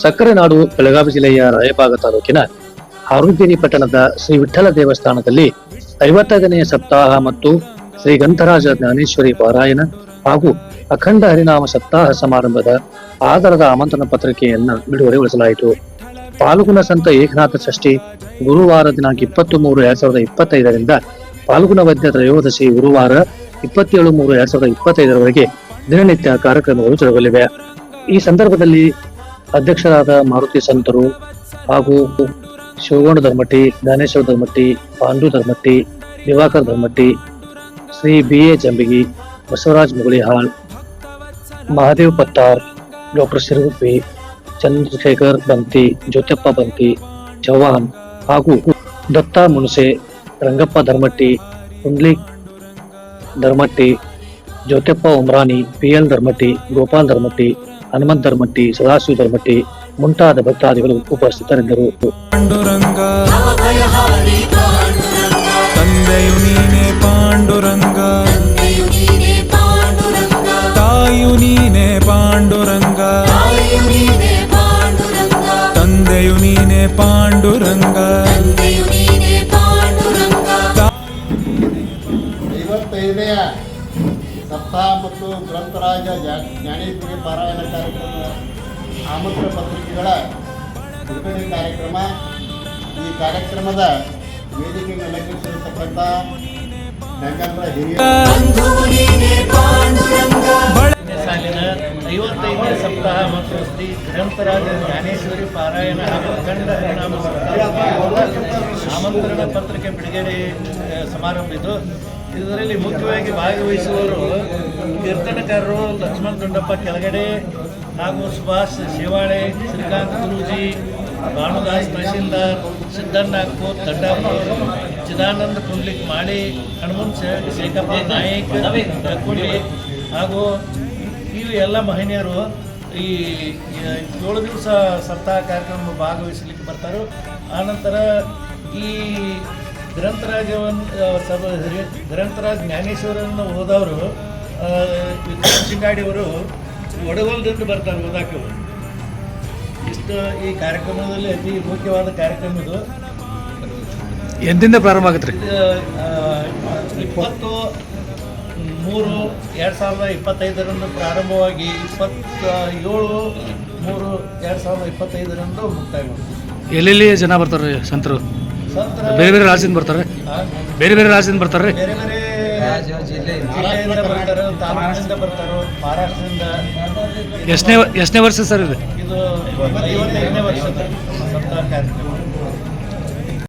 ಸಕ್ಕರೆ ನಾಡು ಬೆಳಗಾವಿ ಜಿಲ್ಲೆಯ ರಾಯಭಾಗ ತಾಲೂಕಿನ ಆರುದ್ಯನಿ ಪಟ್ಟಣದ ಶ್ರೀ ವಿಠಲ ದೇವಸ್ಥಾನದಲ್ಲಿ ಐವತ್ತೈದನೆಯ ಸಪ್ತಾಹ ಮತ್ತು ಶ್ರೀ ಗಂಧರಾಜ ಜ್ಞಾನೇಶ್ವರಿ ಪಾರಾಯಣ ಹಾಗೂ ಅಖಂಡ ಹರಿನಾಮ ಸಪ್ತಾಹ ಸಮಾರಂಭದ ಆಧಾರದ ಆಮಂತ್ರಣ ಪತ್ರಿಕೆಯನ್ನು ಬಿಡುಗಡೆಗೊಳಿಸಲಾಯಿತು. ಪಾಲ್ಗುಣ ಸಂತ ಏಕನಾಥ ಷಷ್ಠಿ ಗುರುವಾರ ದಿನಾಂಕ ಇಪ್ಪತ್ತು ಮೂರು ಎರಡ್ ಸಾವಿರದ ಇಪ್ಪತ್ತೈದರಿಂದ ಪಾಲ್ಗುಣ ವೈದ್ಯ ತ್ರಯೋದಶಿ ಗುರುವಾರ ಇಪ್ಪತ್ತೇಳು ಮೂರು ಎರಡ್ ಸಾವಿರದ ಇಪ್ಪತ್ತೈದರವರೆಗೆ ದಿನನಿತ್ಯ ಕಾರ್ಯಕ್ರಮಗಳು ಜರುಗಲಿವೆ. ಈ ಸಂದರ್ಭದಲ್ಲಿ ಅಧ್ಯಕ್ಷರಾದ ಮಾರುತಿ ಸಂತರು ಹಾಗೂ Shivagona Dharmatti Jnaneshwar Dharmatti Pandu Dharmatti Diwakar Dharmatti Shri B A Jambigi, Basavaraj Mugulihal, Mahadev Pattar, doctor Shiraguppi Chandrashekhar Banti Jyotippa Banti Chauhan ಹಾಗೂ ದತ್ತಾ ಮುಣಸೆ రంగప్ప ధర్మట్టి కుండ్లీ ధర్మట్టి జ్యోతప్ప ఉమ్రాని పిఎల్ ధర్మట్టి ಗೋಪಾಲ್ ಧರ್ಮಟ್ಟಿ ಹನುಮಂತ್ ಧರ್ಮಟ್ಟಿ ಸದಾಶಿವ ಧರ್ಮಟ್ಟಿ ಮುಂತಾದ ಭಕ್ತಾದಿಗಳು ಉಪಸ್ಥಿತರಿದ್ದರು ತಂದೆಯು ನೀನೆ ಪಾಂಡುರಂಗ ತಾಯು ನೀನೆ ಪಾಂಡುರಂಗ ತಂದೆಯು ನೀನೆ ಪಾಂಡುರಂಗ ಇವತ್ತೈದೆಯ ಸಪ್ತಾಹ ಮತ್ತು ಗ್ರಂಥರಾಜ ಜ್ಞಾನೇಶ್ವರಿ ಪಾರಾಯಣ ಕಾರ್ಯಕ್ರಮ ಆಮಂತ್ರ ಪತ್ರಿಕೆಗಳ ಬಿಡುಗಡೆ ಕಾರ್ಯಕ್ರಮ. ಈ ಕಾರ್ಯಕ್ರಮದ ವೇದಿಕೆಯನ್ನು ಅಲಂಕರಿಸಿರತಕ್ಕಂಥ ನಂಗಂದ್ರ ಹಿರಿಯ ಐವತ್ತೈದನೇ ಸಪ್ತಾಹ ಮತ್ತು ಶ್ರೀ ಗ್ರಂಥರಾಜ ಜ್ಞಾನೇಶ್ವರಿ ಪಾರಾಯಣ ಹಾಗೂ ಕಂಡ ಆಮಂತ್ರಣ ಪತ್ರಿಕೆ ಬಿಡುಗಡೆ ಸಮಾರಂಭ ಇದು ಇದರಲ್ಲಿ ಮುಖ್ಯವಾಗಿ ಭಾಗವಹಿಸುವವರು ಕೀರ್ತನಕಾರರು ಲಕ್ಷ್ಮಣ್ ಗುಂಡಪ್ಪ ಕೆಳಗಡೆ, ಹಾಗೂ ಸುಭಾಷ್ ಶಿವಾಳೆ, ಶ್ರೀಕಾಂತ್ ಗುರೂಜಿ, ಭಾನುದಾಸ್ ತಹಶೀಲ್ದಾರ್ ಸಿದ್ದಣ್ಣಾಪುರ್ ದಡ್ಡಾಪುರ್ ಚಿದಾನಂದ ಪುಂಡ್ಲಿಕ್ ಮಾಳಿ ಹನುಮಂತ ಶೇ- ಶೇಖಪ್ಪ ನಾಯಕ್ ಲಕ್ಕುಂಡಿ ಹಾಗೂ ಇವು ಎಲ್ಲ ಮಹಿಳೆಯರು ಈ ಏಳು ದಿವಸ ಸಪ್ತಾಹ ಕಾರ್ಯಕ್ರಮ ಭಾಗವಹಿಸಲಿಕ್ಕೆ ಬರ್ತಾರೆ. ಆನಂತರ ಈ ಗ್ರಂಥರಾಜವನ್ನು ಸಭ ಗ್ರಂಥರಾಜ್ ಜ್ಞಾನೇಶ್ವರನ್ನು ಓದೋರು ಸಿಂಗಾಡಿಯವರು ಒಡಗಲ್ದಿಂದ ಬರ್ತಾರೆ ಓದಾಕೆ. ಇಷ್ಟು ಈ ಕಾರ್ಯಕ್ರಮದಲ್ಲಿ ಅತಿ ಮುಖ್ಯವಾದ ಕಾರ್ಯಕ್ರಮ ಇದು. ಎಂದಿಂದ ಪ್ರಾರಂಭ ಆಗುತ್ತೆ ರೀ? ಇಪ್ಪತ್ತು ಮೂರು ಎರಡು ಸಾವಿರದ ಇಪ್ಪತ್ತೈದರಂದು ಪ್ರಾರಂಭವಾಗಿ ಇಪ್ಪತ್ತ ಏಳು ಮೂರು ಎರಡು ಸಾವಿರದ ಇಪ್ಪತ್ತೈದರಂದು ಮುಕ್ತಾಯಗೊಂಡು ಎಲ್ಲೆಲ್ಲಿ ಜನ ಬರ್ತಾರೆ ಸಂತರ? ಬೇರೆ ಬೇರೆ ರಾಜ್ಯದಿಂದ ಬರ್ತಾರೆ. ಬೇರೆ ಬೇರೆ ರಾಜ್ಯದಿಂದ ಬರ್ತಾರೆ. ಬೇರೆ ಬೇರೆ ಜಿಲ್ಲೆಯಿಂದ ಬರ್ತಾರೆ ತಾಲೂಕಿನಿಂದ ಬರ್ತಾರೆ ಮಹಾರಾಷ್ಟ್ರದಿಂದ. ಎಷ್ಟನೇ ಎಷ್ಟನೇ ವರ್ಷ ಸರ್ ಇದು? ಇದು ಐವತ್ತೈದನೇ ವರ್ಷದ ಸಪ್ತಾಹ ಕಾರ್ಯಕ್ರಮ.